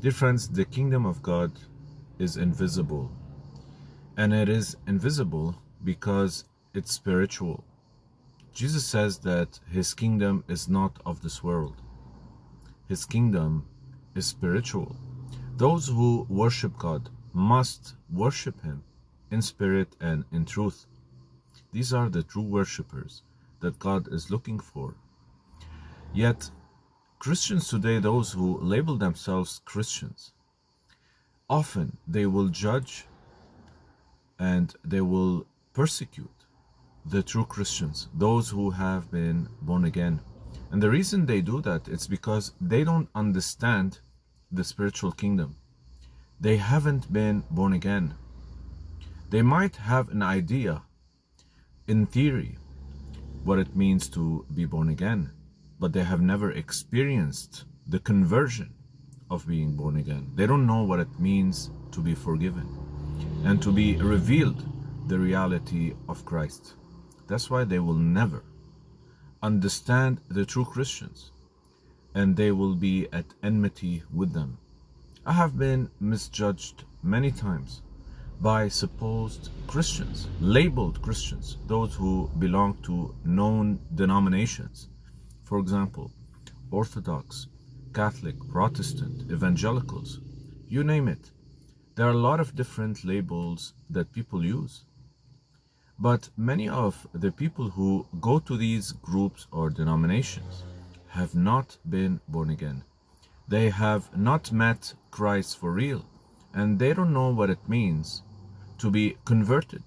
Dear friends, the kingdom of God is invisible. And it is invisible because it's spiritual. Jesus says that his kingdom is not of this world. His kingdom is spiritual. Those who worship God must worship him in spirit and in truth. These are the true worshippers that God is looking for. Yet, Christians today, those who label themselves Christians, often they will judge and they will persecute the true Christians, those who have been born again. And the reason they do that is because they don't understand the spiritual kingdom. They haven't been born again. They might have an idea, in theory, what it means to be born again but they have never experienced the conversion of being born again. They don't know what it means to be forgiven and to be revealed the reality of Christ. That's why they will never understand the true Christians and they will be at enmity with them. I have been misjudged many times by supposed Christians, labeled Christians, those who belong to known denominations for example, Orthodox, Catholic, Protestant, Evangelicals, you name it. There are a lot of different labels that people use. But many of the people who go to these groups or denominations have not been born again. They have not met Christ for real, and they don't know what it means to be converted,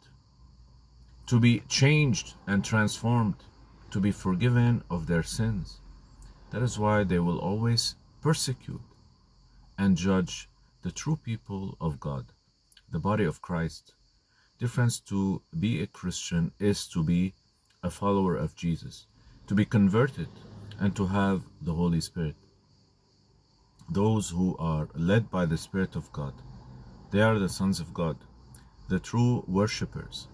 to be changed and transformed to be forgiven of their sins. That is why they will always persecute and judge the true people of God, the body of Christ. Difference to be a Christian is to be a follower of Jesus, to be converted, and to have the Holy Spirit. Those who are led by the Spirit of God, they are the sons of God, the true worshippers,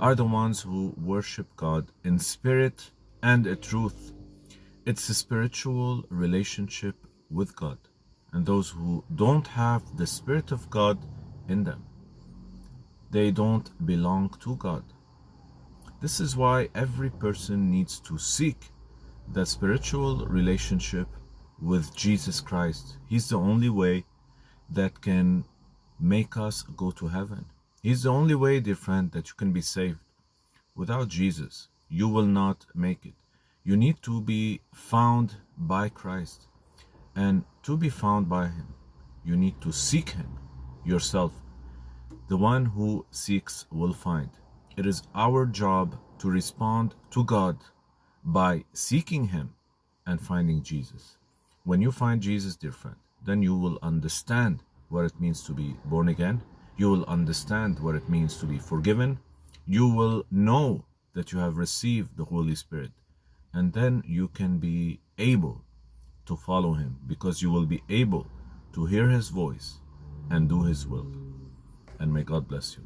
are the ones who worship God in spirit and a truth. It's a spiritual relationship with God. And those who don't have the Spirit of God in them, they don't belong to God. This is why every person needs to seek that spiritual relationship with Jesus Christ. He's the only way that can make us go to heaven. He's the only way, dear friend, that you can be saved. Without Jesus, you will not make it. You need to be found by Christ. And to be found by Him, you need to seek Him yourself. The one who seeks will find. It is our job to respond to God by seeking Him and finding Jesus. When you find Jesus, dear friend, then you will understand what it means to be born again. You will understand what it means to be forgiven. You will know that you have received the Holy Spirit. And then you can be able to follow Him because you will be able to hear His voice and do His will. And may God bless you.